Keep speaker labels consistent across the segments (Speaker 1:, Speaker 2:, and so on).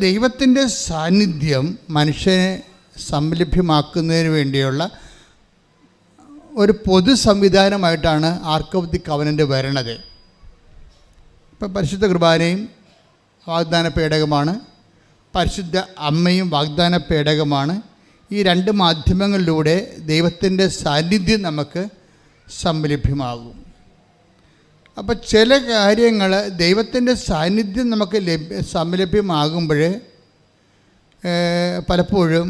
Speaker 1: ദൈവത്തിന്റെ സാന്നിധ്യം മനുഷ്യനെ സംലഭ്യമാക്കുന്നതിന് വേണ്ടിയുള്ള ഒരു പൊതു സംവിധാനമായിട്ടാണ് ആർക്ക് കവനന്റ് വരണത്. ഇപ്പം പരിശുദ്ധ കുർബാനയും വാഗ്ദാന പേടകമാണ്. പരിശുദ്ധ അമ്മയും വാഗ്ദാന പേടകമാണ്. ഈ രണ്ട് മാധ്യമങ്ങളിലൂടെ ദൈവത്തിന്റെ സാന്നിധ്യം നമുക്ക് സംലഭ്യമാകും. അപ്പോൾ ചില കാര്യങ്ങൾ ദൈവത്തിന്റെ സാന്നിധ്യം നമുക്ക് ലഭ്യ സംലഭ്യമാകുമ്പോൾ പലപ്പോഴും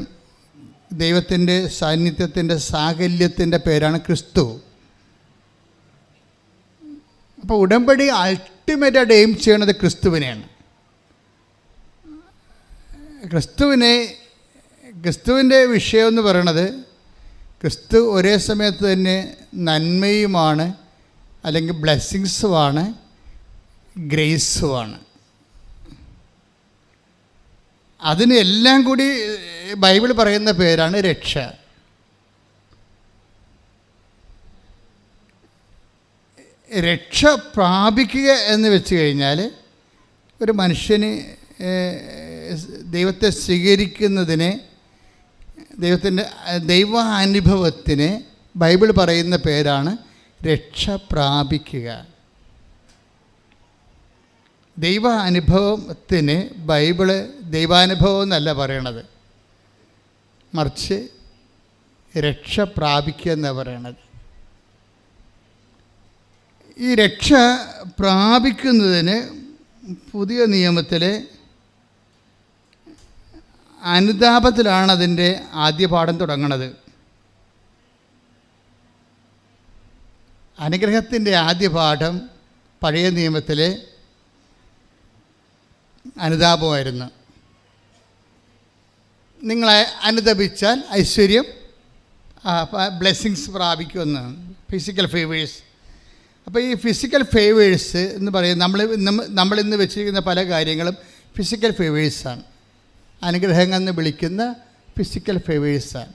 Speaker 1: ദൈവത്തിന്റെ സാന്നിധ്യത്തിന്റെ സാകല്യത്തിന്റെ പേരാണ് ക്രിസ്തു. അപ്പോൾ ഉടമ്പടി അൾട്ടിമേറ്റായിട്ട് എയിം ചെയ്യണത് ക്രിസ്തുവിനെയാണ്. ക്രിസ്തുവിനെ ക്രിസ്തുവിന്റെ വിഷയം എന്ന് പറയണത് ക്രിസ്തു ഒരേ സമയത്ത് തന്നെ നന്മയുമാണ് അല്ലെങ്കിൽ ബ്ലെസ്സിങ്സുമാണ് ഗ്രേസുമാണ്. അതിന് എല്ലാം കൂടി ബൈബിൾ പറയുന്ന പേരാണ് രക്ഷ. രക്ഷ പ്രാപിക്കുക എന്ന് വെച്ച് കഴിഞ്ഞാൽ ഒരു മനുഷ്യന് ദൈവത്തെ സ്വീകരിക്കുന്നതിനെ ദൈവത്തിന്റെ ദൈവാനുഭവത്തിന് ബൈബിൾ പറയുന്ന പേരാണ് രക്ഷ പ്രാപിക്കുക. ദൈവ അനുഭവത്തിന് ബൈബിൾ ദൈവാനുഭവം എന്നല്ല പറയണത്. മറിച്ച് രക്ഷ പ്രാപിക്കുക എന്നാണ് പറയണത്. ഈ രക്ഷ പ്രാപിക്കുന്നതിന് പുതിയ നിയമത്തിലെ അനുതാപത്തിലാണ് അതിന്റെ ആദ്യ പാഠം തുടങ്ങുന്നത് അനുഗ്രഹത്തിന്റെ ആദ്യ പാഠം പഴയ നിയമത്തിലെ അനുതാപമായിരുന്നു. നിങ്ങളെ അനുതപിച്ചാൽ ഐശ്വര്യം ബ്ലെസ്സിങ്സ് പ്രാപിക്കുമെന്ന് ഫിസിക്കൽ ഫേവേഴ്സ്. അപ്പോൾ ഈ ഫിസിക്കൽ ഫേവേഴ്സ് എന്ന് പറയുന്നത് നമ്മൾ നമ്മളിന്ന് വെച്ചിരിക്കുന്ന പല കാര്യങ്ങളും ഫിസിക്കൽ ഫേവേഴ്സാണ്. അനുഗ്രഹങ്ങൾ എന്ന് വിളിക്കുന്ന ഫിസിക്കൽ ഫേവേഴ്സാണ്.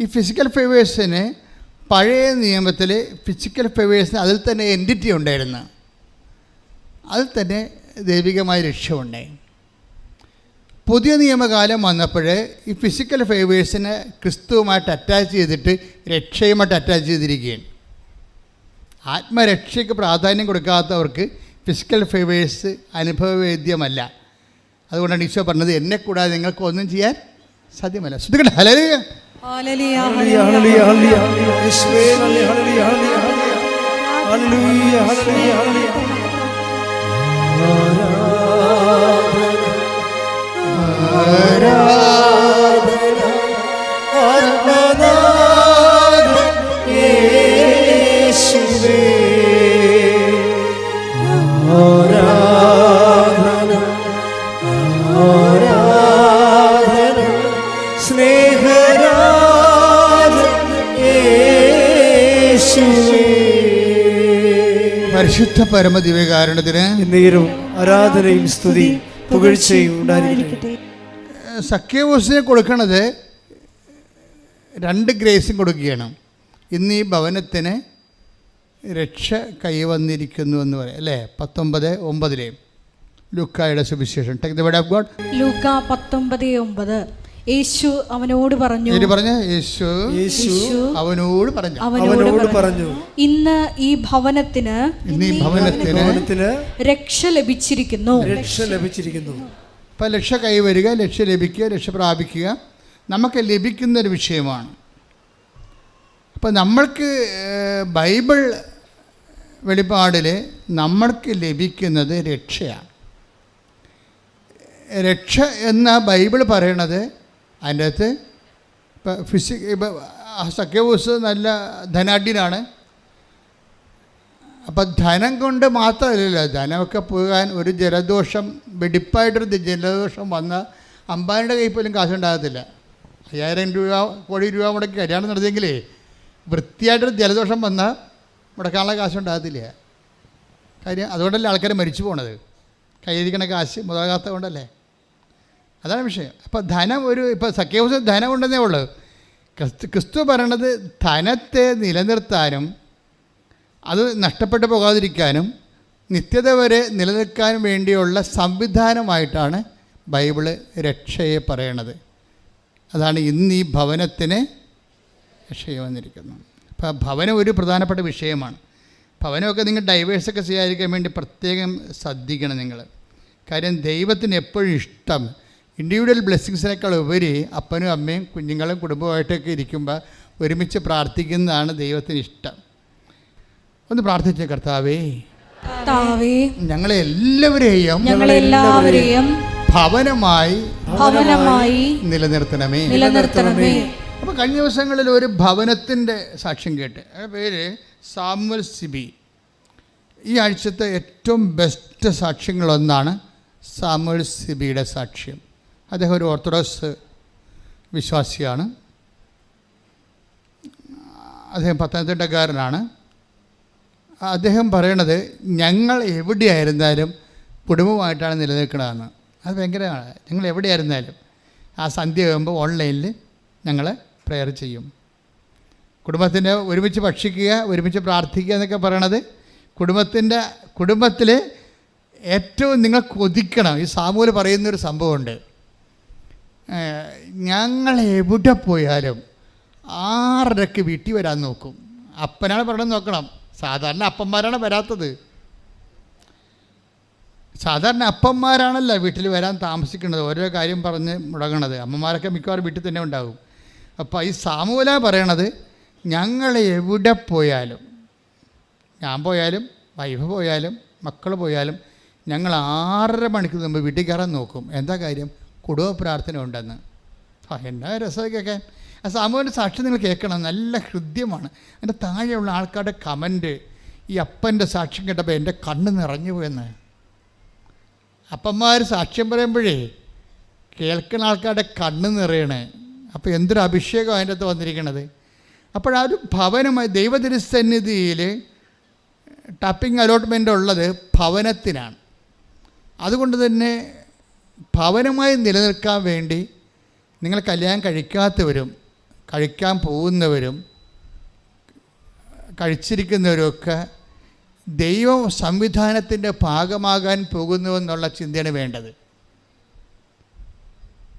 Speaker 1: ഈ ഫിസിക്കൽ ഫേവേഴ്സിന് പഴയ നിയമത്തിൽ ഫിസിക്കൽ ഫേവേഴ്സിന് അതിൽ തന്നെ എന്റിറ്റി ഉണ്ടായിരുന്നു. അതിൽ തന്നെ ദൈവികമായ രക്ഷമുണ്ടായി പുതിയ നിയമകാലം വന്നപ്പോൾ ഈ ഫിസിക്കൽ ഫേവേഴ്സിനെ ക്രിസ്തുവുമായിട്ട് അറ്റാച്ച് ചെയ്തിട്ട് രക്ഷയുമായിട്ട് അറ്റാച്ച് ചെയ്തിരിക്കുകയാണ്. ആത്മരക്ഷയ്ക്ക് പ്രാധാന്യം കൊടുക്കാത്തവർക്ക് ഫിസിക്കൽ ഫേവേഴ്സ് അനുഭവവേദ്യമല്ല. അതുകൊണ്ടാണ് ഈശോ പറഞ്ഞത് എന്നെ കൂടാതെ നിങ്ങൾക്ക് ഒന്നും ചെയ്യാൻ സാധ്യമല്ല. ശ്രദ്ധിക്കട്ടെ. ഹലരിയ
Speaker 2: ഹല്ലേലൂയ.
Speaker 3: ആരാധന,
Speaker 1: പരിശുദ്ധ പരമദിവ്യകാരണത്തിന്
Speaker 3: എന്നേരും ആരാധനയും സ്തുതി പുകഴ്ചയും ഉണ്ടായിരിക്കട്ടെ.
Speaker 1: സഖ്യവോസിനെ കൊടുക്കണത് രണ്ട് ഗ്രേസും കൊടുക്കുകയാണ്. ഇന്ന് ഈ ഭവനത്തിന് രക്ഷ കൈവന്നിരിക്കുന്നു എന്ന് പറയാം. അല്ലേ? പത്തൊമ്പത് ഒമ്പതിലെ ലുക്കായുടെ സുവിശേഷം. Take the word of God
Speaker 2: ലൂക്ക പത്തൊമ്പത് ഒമ്പത്. യേശു അവനോട് പറഞ്ഞു.
Speaker 1: പറഞ്ഞു പറഞ്ഞ യേശു
Speaker 3: യേശു
Speaker 1: അവനോട് പറഞ്ഞു.
Speaker 2: അവനോട് പറഞ്ഞു. ഇന്ന് ഈ ഭവനത്തിന്
Speaker 1: ഇന്ന് ഈ ഭവനത്തിന്
Speaker 3: ഭവനത്തിന്
Speaker 2: രക്ഷ ലഭിച്ചിരിക്കുന്നു.
Speaker 3: രക്ഷ ലഭിച്ചിരിക്കുന്നു.
Speaker 1: ഇപ്പം രക്ഷ കൈവരിക രക്ഷ ലഭിക്കുക രക്ഷ പ്രാപിക്കുക നമുക്ക് ലഭിക്കുന്ന ഒരു വിഷയമാണ്. അപ്പം നമ്മൾക്ക് ബൈബിൾ വെളിപ്പാടിൽ നമ്മൾക്ക് ലഭിക്കുന്നത് രക്ഷയാണ്. രക്ഷ എന്ന ബൈബിൾ പറയണത് അതിന്റെ അകത്ത് ഇപ്പം ഫിസി ഇപ്പം സഖ്യവൂസ് നല്ല ധനാഢ്യനാണ്. അപ്പം ധനം കൊണ്ട് മാത്രമല്ലല്ലോ ധനമൊക്കെ പോകാൻ ഒരു ജലദോഷം വെടിപ്പായിട്ടൊരു ജലദോഷം വന്ന അമ്പാനിയുടെ കയ്യിൽ പോലും കാശുണ്ടാകത്തില്ല. അയ്യായിരം രൂപ കോടി രൂപ മുടക്കി കല്യാണം നടത്തിയെങ്കിലേ വൃത്തിയായിട്ടൊരു ജലദോഷം വന്നാൽ മുടക്കാനുള്ള കാശുണ്ടാകത്തില്ല. കാര്യം അതുകൊണ്ടല്ലേ ആൾക്കാർ മരിച്ചു പോണത്? കയ്യിരിക്കണ കാശ് മുതലാകാത്ത കൊണ്ടല്ലേ അതാണ് വിഷയം. അപ്പോൾ ധനം ഒരു ഇപ്പോൾ ധനം ഉണ്ടെന്നേ ഉള്ളൂ. ക്രിസ്തു ക്രിസ്തു പറയണത് ധനത്തെ നിലനിർത്താനും അത് നഷ്ടപ്പെട്ടു പോകാതിരിക്കാനും നിത്യത വരെ നിലനിൽക്കാൻ വേണ്ടിയുള്ള സംവിധാനമായിട്ടാണ് ബൈബിൾ രക്ഷയെ പറയണത്. അതാണ് ഇന്ന് ഈ ഭവനത്തിന് രക്ഷയെ വന്നിരിക്കുന്നത്. അപ്പോൾ ഭവനം ഒരു പ്രധാനപ്പെട്ട വിഷയമാണ്. ഭവനമൊക്കെ നിങ്ങൾ ഡൈവേഴ്സൊക്കെ ചെയ്യാതിരിക്കാൻ വേണ്ടി പ്രത്യേകം ശ്രദ്ധിക്കണം നിങ്ങൾ. കാര്യം ദൈവത്തിന് എപ്പോഴും ഇഷ്ടം ഇൻഡിവിജ്വൽ ബ്ലെസ്സിങ്സിനേക്കാൾ ഉപരി അപ്പനും അമ്മയും കുഞ്ഞുങ്ങളും കുടുംബമായിട്ടൊക്കെ ഇരിക്കുമ്പോൾ ഒരുമിച്ച് പ്രാർത്ഥിക്കുന്നതാണ് ദൈവത്തിന് ഇഷ്ടം. ഒന്ന് പ്രാർത്ഥിച്ച കർത്താവേ.
Speaker 2: താവേ
Speaker 1: ഞങ്ങളെ എല്ലാവരെയും
Speaker 2: ഞങ്ങളെല്ലാവരെയും
Speaker 1: ഭവനമായി
Speaker 2: ഭവനമായി
Speaker 1: നിലനിർത്തണമേ.
Speaker 2: നിലനിർത്തണമേ.
Speaker 1: അപ്പോൾ കഴിഞ്ഞ ദിവസങ്ങളിൽ ഒരു ഭവനത്തിന്റെ സാക്ഷ്യം കേട്ട്. ആ പേര് സാമുവൽ സിബി. ഈ ആഴ്ചത്തെ ഏറ്റവും ബെസ്റ്റ് സാക്ഷ്യങ്ങളൊന്നാണ് സാമുവൽ സിബിയുടെ സാക്ഷ്യം. അദ്ദേഹം ഒരു ഓർത്തഡോക്സ് വിശ്വാസിയാണ്. അദ്ദേഹം പത്തനംതിട്ടക്കാരനാണ്. അദ്ദേഹം പറയണത് ഞങ്ങൾ എവിടെയായിരുന്നാലും കുടുംബമായിട്ടാണ് നിലനിൽക്കുന്നതെന്ന് അത് ഭയങ്കരമാണ് ഞങ്ങൾ എവിടെയായിരുന്നാലും ആ സന്ധ്യ ആകുമ്പോൾ ഓൺലൈനിൽ ഞങ്ങൾ പ്രെയർ ചെയ്യും. കുടുംബത്തിന്റെ ഒരുമിച്ച് ഭക്ഷിക്കുക ഒരുമിച്ച് പ്രാർത്ഥിക്കുക എന്നൊക്കെ പറയണത് കുടുംബത്തിന്റെ കുടുംബത്തിൽ ഏറ്റവും നിങ്ങൾ കൊതിക്കണം. ഈ സാമൂൽ പറയുന്നൊരു സംഭവമുണ്ട്. ഞങ്ങൾ എവിടെ പോയാലും ആറരക്ക് വീട്ടിൽ വരാൻ നോക്കും. അപ്പനാണ് പറയണം നോക്കണം. സാധാരണ അപ്പന്മാരാണ് വരാത്തത്. സാധാരണ അപ്പന്മാരാണല്ലോ വീട്ടിൽ വരാൻ താമസിക്കുന്നത്. ഓരോ കാര്യം പറഞ്ഞ് മുടങ്ങണത്. അമ്മമാരൊക്കെ മിക്കവാറും വീട്ടിൽ തന്നെ ഉണ്ടാകും. അപ്പോൾ ഈ സാമൂല പറയണത് ഞങ്ങൾ എവിടെ പോയാലും ഞാൻ പോയാലും വൈഫ് പോയാലും മക്കൾ പോയാലും ഞങ്ങൾ ആറര മണിക്ക് മുമ്പ് വീട്ടിൽ കയറാൻ നോക്കും. എന്താ കാര്യം? കുടുംബ പ്രാർത്ഥന ഉണ്ടെന്ന്. ആ എന്നാ രസമൊക്കെ കേൾക്കാൻ ആ സാമൂഹിക സാക്ഷി നിങ്ങൾ കേൾക്കണം. നല്ല ഹൃദ്യമാണ്. എന്റെ താഴെയുള്ള ആൾക്കാരുടെ കമന്റ് ഈ അപ്പന്റെ സാക്ഷ്യം കേട്ടപ്പോൾ എന്റെ കണ്ണ് നിറഞ്ഞു പോയെന്ന്. അപ്പന്മാർ സാക്ഷ്യം പറയുമ്പോഴേ കേൾക്കുന്ന ആൾക്കാരുടെ കണ്ണ് നിറയണേ. അപ്പോൾ എന്തൊരു അഭിഷേകം അതിന്റെ അകത്ത് വന്നിരിക്കണത്. അപ്പോൾ ആ ഒരു ഭവനമായി ദൈവതിരുസന്നിധിയിൽ ടാപ്പിംഗ് അലോട്ട്മെന്റ് ഉള്ളത് ഭവനത്തിനാണ്. അതുകൊണ്ട് തന്നെ ഭവനമായി നിലനിൽക്കാൻ വേണ്ടി നിങ്ങൾ കല്യാണം കഴിക്കാത്തവരും കഴിക്കാൻ പോകുന്നവരും കഴിച്ചിരിക്കുന്നവരൊക്കെ ദൈവ സംവിധാനത്തിന്റെ ഭാഗമാകാൻ പോകുന്നുവെന്നുള്ള ചിന്തയാണ് വേണ്ടത്.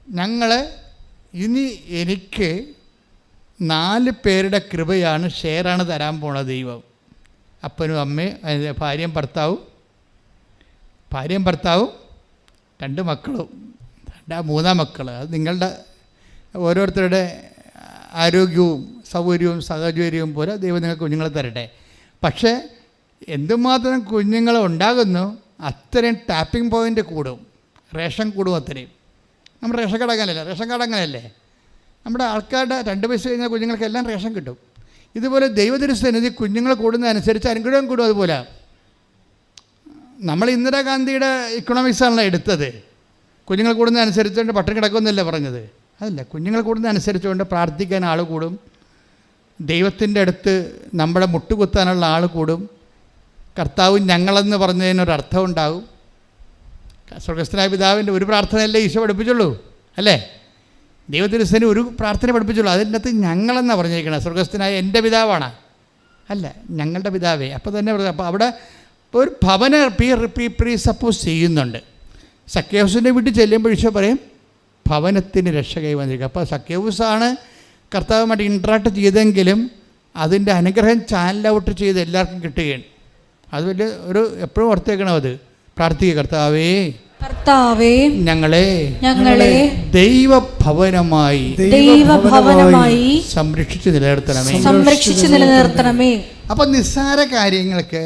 Speaker 1: ഞങ്ങൾ ഇനി എനിക്ക് നാല് പേരുടെ കൃപയാണ് ഷെയറാണ് തരാൻ പോണത് ദൈവം. അപ്പനും അമ്മയും ഭാര്യയും ഭർത്താവും ഭാര്യയും ഭർത്താവും രണ്ട് മക്കളും രണ്ടാ മൂന്നാം മക്കൾ അത് നിങ്ങളുടെ ഓരോരുത്തരുടെ ആരോഗ്യവും സൗകര്യവും സാഹചര്യവും പോലെ ദൈവം നിങ്ങൾക്ക് കുഞ്ഞുങ്ങളെ തരട്ടെ. പക്ഷേ എന്തുമാത്രം കുഞ്ഞുങ്ങൾ ഉണ്ടാകുന്നു അത്രയും ടാപ്പിംഗ് പോയിന്റ് കൂടും. റേഷൻ കൂടും അത്രയും. നമ്മൾ റേഷൻ കട അങ്ങനെയല്ലേ? റേഷൻ കട അങ്ങനെയല്ലേ? നമ്മുടെ ആൾക്കാരുടെ രണ്ട് വയസ്സ് കഴിഞ്ഞാൽ കുഞ്ഞുങ്ങൾക്ക് എല്ലാം റേഷൻ കിട്ടും. ഇതുപോലെ ദൈവതിരുസന്നിധി കുഞ്ഞുങ്ങൾ കൂടുന്നതനുസരിച്ച് അനുഗ്രഹം കൂടും അതുപോലെ. നമ്മൾ ഇന്ദിരാഗാന്ധിയുടെ ഇക്കണോമിക്സാണല്ലോ എടുത്തത്. കുഞ്ഞുങ്ങൾ കൂടുന്നതനുസരിച്ചുകൊണ്ട് പട്ടം കിടക്കുമെന്നല്ലേ പറഞ്ഞത്. അതല്ല കുഞ്ഞുങ്ങൾ കൂടുന്നതനുസരിച്ചുകൊണ്ട് പ്രാർത്ഥിക്കാൻ ആൾ കൂടും. ദൈവത്തിന്റെ അടുത്ത് നമ്മളെ മുട്ടുകുത്താനുള്ള ആൾ കൂടും. കർത്താവ് ഞങ്ങളെന്ന് പറഞ്ഞതിനൊരർത്ഥം ഉണ്ടാകും. സ്വർഗസ്ഥനായ പിതാവിന്റെ ഒരു പ്രാർത്ഥനയല്ലേ ഈശോ പഠിപ്പിച്ചുള്ളൂ അല്ലേ? ദൈവത്തിരുസന് ഒരു പ്രാർത്ഥന പഠിപ്പിച്ചുള്ളൂ. അതിന്റെ അകത്ത് ഞങ്ങളെന്നാണ് പറഞ്ഞിരിക്കുന്നത് സ്വർഗസ്ഥനായ എന്റെ പിതാവാണ്. അല്ല ഞങ്ങളുടെ പിതാവേ. അപ്പോൾ തന്നെ അപ്പോൾ അവിടെ ഒരു ഭവന പ്രീ പ്രീ പ്രീ സപ്പോസ് ചെയ്യുന്നുണ്ട്. സഖ്യഹൂസിന്റെ വീട്ടിൽ ചെല്ലുമ്പോൾ ഈശോ പറയും ഭവനത്തിന് രക്ഷ കൈവന്നിരിക്കുക. അപ്പോൾ സഖ്യഹൂസാണ് കർത്താവുമായിട്ട് ഇൻട്രാക്ട് ചെയ്തെങ്കിലും അതിന്റെ അനുഗ്രഹം ചാനൽ ഔട്ട് ചെയ്ത് എല്ലാവർക്കും കിട്ടുകയാണ്. അത് വലിയ ഒരു എപ്പോഴും ഓർത്തേക്കണം അത്? പ്രാർത്ഥിക്കുക കർത്താവേ
Speaker 2: കർത്താവേ
Speaker 1: ഞങ്ങളെ
Speaker 2: ഞങ്ങളെ
Speaker 1: ദൈവഭവനമായി
Speaker 2: ദൈവഭവനമായി
Speaker 1: സംരക്ഷിച്ച് നിലനിർത്തണമേ.
Speaker 2: സംരക്ഷിച്ചു നിലനിർത്തണമേ.
Speaker 1: അപ്പൊ നിസ്സാര കാര്യങ്ങൾക്ക്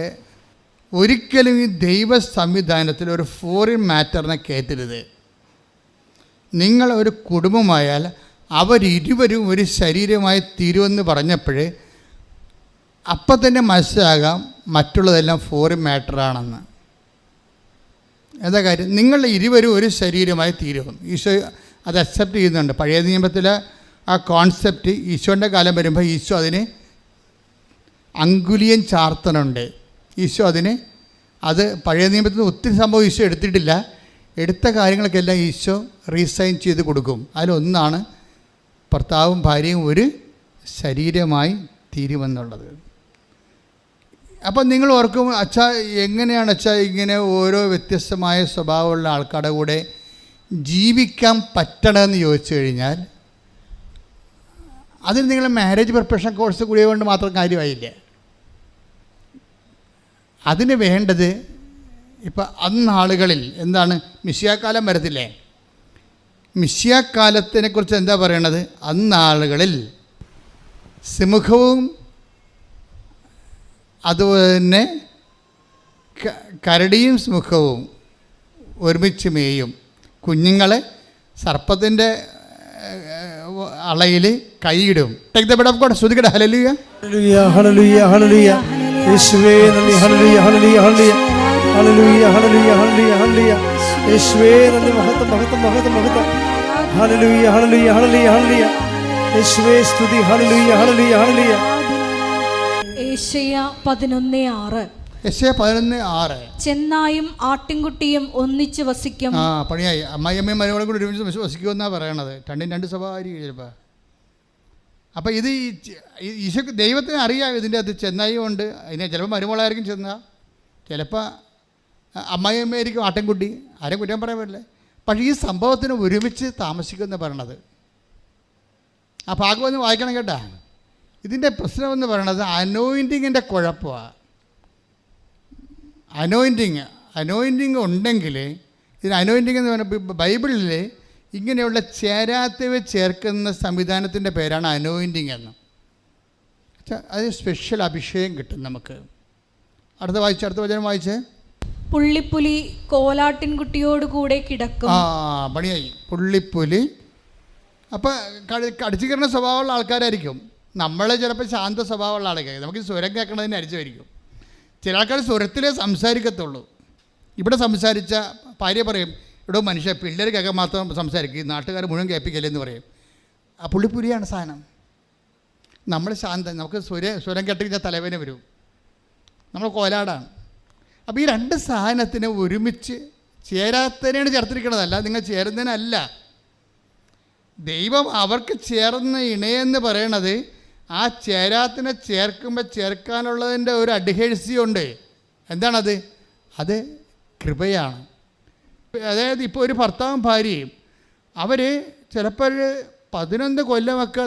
Speaker 1: ഒരിക്കലും ഈ ദൈവ സംവിധാനത്തിൽ ഒരു ഫോറിൻ മാറ്ററിനെ കയറ്റരുത് നിങ്ങൾ ഒരു കുടുംബമായാൽ അവരിരുവരും ഒരു ശരീരമായി തീരുമെന്ന് പറഞ്ഞപ്പോൾ അപ്പം തന്നെ മനസ്സിലാകാം മറ്റുള്ളതെല്ലാം ഫോറിൻ മാറ്ററാണെന്ന് എന്താ കാര്യം? നിങ്ങൾ ഇരുവരും ഒരു ശരീരമായി തീരും ഈശോ അത് അക്സെപ്റ്റ് ചെയ്യുന്നുണ്ട്. പഴയ നിയമത്തിൽ ആ കോൺസെപ്റ്റ് ഈശോന്റെ കാലം വരുമ്പോൾ ഈശോ അതിന് അങ്കുലിയൻ ചാർത്തനുണ്ട്. ഈശോ അതിന് അത് പഴയ നിയമത്തിൽ നിന്ന് ഒത്തിരി സംഭവം ഈശോ എടുത്തിട്ടില്ല. എടുത്ത കാര്യങ്ങൾക്കെല്ലാം ഈശോ റീസൈൻ ചെയ്ത് കൊടുക്കും. അതിലൊന്നാണ് ഭർത്താവും ഭാര്യയും ഒരു ശരീരമായി തീരുമെന്നുള്ളത്. അപ്പം നിങ്ങൾ ഓർക്കും അച്ഛാ എങ്ങനെയാണ് അച്ഛാ ഇങ്ങനെ ഓരോ വ്യത്യസ്തമായ സ്വഭാവമുള്ള ആൾക്കാരുടെ കൂടെ ജീവിക്കാൻ പറ്റണമെന്ന് ചോദിച്ചു കഴിഞ്ഞാൽ അതിന് നിങ്ങൾ മാരേജ് പ്രിപ്പറേഷൻ കോഴ്സ് കൂടിയ കൊണ്ട് മാത്രം കാര്യമായില്ല? അതിന് വേണ്ടത് ഇപ്പം അന്നാളുകളിൽ എന്താണ്? മിശിയാക്കാലം വരത്തില്ലേ? മിശിയാക്കാലത്തിനെ കുറിച്ച് എന്താ പറയണത്? അന്നാളുകളിൽ സിമുഖവും അതുപോലെ തന്നെ കരടിയും സിമുഖവും ഒരുമിച്ച് മേയും. കുഞ്ഞുങ്ങളെ സർപ്പത്തിന്റെ അളയിൽ കൈയിടും. Take the word of God ശ്രുതികട. ഹലലുയ്യ
Speaker 3: ഹലലുയ്യ ഹലലുയ്യ ഹല്ലേലൂയ യേശുവേ നന്ദി ഹല്ലേലൂയ ഹല്ലേലൂയ ഹല്ലേലൂയ ഹല്ലേലൂയ ഹല്ലേലൂയ ഹല്ലേലൂയ ഹല്ലിയ യേശുവേ നന്ദി മഹത്വം മഹത്വം മഹത്വം മഹത്വം ഹല്ലേലൂയ ഹല്ലേലൂയ ഹല്ലേലൂയ ഹല്ലേലൂയ യേശുവേ സ്തുതി ഹല്ലേലൂയ ഹല്ലേലൂയ ഹല്ലേലൂയ
Speaker 2: ഏഷ്യ പതിനൊന്ന് ആറ്.
Speaker 1: പതിനൊന്ന് ആറ്.
Speaker 2: ചെന്നായും ആട്ടിൻകുട്ടിയും ഒന്നിച്ച് വസിക്കും.
Speaker 1: ആ പണിയായി. അമ്മായിയമ്മയും മരുമകളും കൂടി ഒരുമിച്ച് വസിക്കുമെന്നാണ് പറയണത്. രണ്ടും രണ്ട് സ്വഭാവം ചിലപ്പോൾ അപ്പോൾ ഇത് ഈ ച- ദൈവത്തിന് അറിയാം ഇതിന്റെ അത് ചെന്നൈ ഉണ്ട് അതിനെ ചിലപ്പോൾ മരുമോളായിരിക്കും ചെന്ന. ചിലപ്പോൾ അമ്മായിയമ്മയായിരിക്കും ആട്ടൻകുട്ടി. ആരും കുറ്റം പറയാൻ പറ്റില്ല. പക്ഷേ ഈ സംഭവത്തിന് ഒരുമിച്ച് താമസിക്കുമെന്ന് പറയണത്. ആ ഭാഗം ഒന്ന് വായിക്കണം കേട്ടാ. ഇതിന്റെ പ്രശ്നമെന്ന് പറയണത് അനോയിന്റിങ്ങിന്റെ കുഴപ്പമാണ് അനോയിന്റിങ് അനോയിന്റിങ് ഉണ്ടെങ്കിൽ ഇതിന് അനോയിന്റിങ് എന്ന് പറഞ്ഞാൽ ബൈബിളിൽ ഇങ്ങനെയുള്ള ചേരാത്തവ ചേർക്കുന്ന സംവിധാനത്തിന്റെ പേരാണ് അനോയിന്റിങ് എന്ന്. അത് സ്പെഷ്യൽ അഭിഷേകം കിട്ടും നമുക്ക്. അടുത്ത വായിച്ച് അടുത്ത വചനം വായിച്ചേ?
Speaker 2: പുള്ളിപ്പുലി കോലാട്ടിൻകുട്ടിയോട് കൂടെ കിടക്കും.
Speaker 1: ആ പണിയായി. പുള്ളിപ്പുലി. അപ്പോൾ കടിച്ചു സ്വഭാവമുള്ള ആൾക്കാരായിരിക്കും. നമ്മൾ ചിലപ്പോൾ ശാന്ത സ്വഭാവമുള്ള ആളൊക്കെ നമുക്ക് സ്വരം കേൾക്കണതിന് അരിച്ചുമായിരിക്കും ചില ആൾക്കാർ സ്വരത്തിലേ സംസാരിക്കത്തുള്ളൂ. ഇവിടെ സംസാരിച്ച ഭാര്യ പറയും ഇവിടെ മനുഷ്യ പിള്ളേർ കേൾക്കാൻ മാത്രം സംസാരിക്കും നാട്ടുകാർ മുഴുവൻ കേൾപ്പിക്കല്ലെന്ന് പറയും. ആ പുള്ളിപ്പുലിയാണ് സാധനം. നമ്മൾ ശാന്ത നമുക്ക് സ്വര സ്വരം കേട്ട് കഴിഞ്ഞാൽ തലവേന വരും. നമ്മൾ കോലാടാണ്. അപ്പോൾ ഈ രണ്ട് സാധനത്തിനെ ഒരുമിച്ച് ചേരാത്തതിനാണ് ചേർത്തിരിക്കണതല്ല നിങ്ങൾ ചേരുന്നതിനല്ല. ദൈവം അവർക്ക് ചേർന്ന ഇണയെന്ന് പറയണത് ആ ചേരാത്തിനെ ചേർക്കുമ്പോൾ ചേർക്കാനുള്ളതിന്റെ ഒരു അഡ്ഹേഴ്സിയുണ്ട് എന്താണത്? അത് കൃപയാണ്. അതായത് ഇപ്പോൾ ഒരു ഭർത്താവും ഭാര്യയും അവർ ചിലപ്പോൾ പതിനൊന്ന് കൊല്ലമൊക്കെ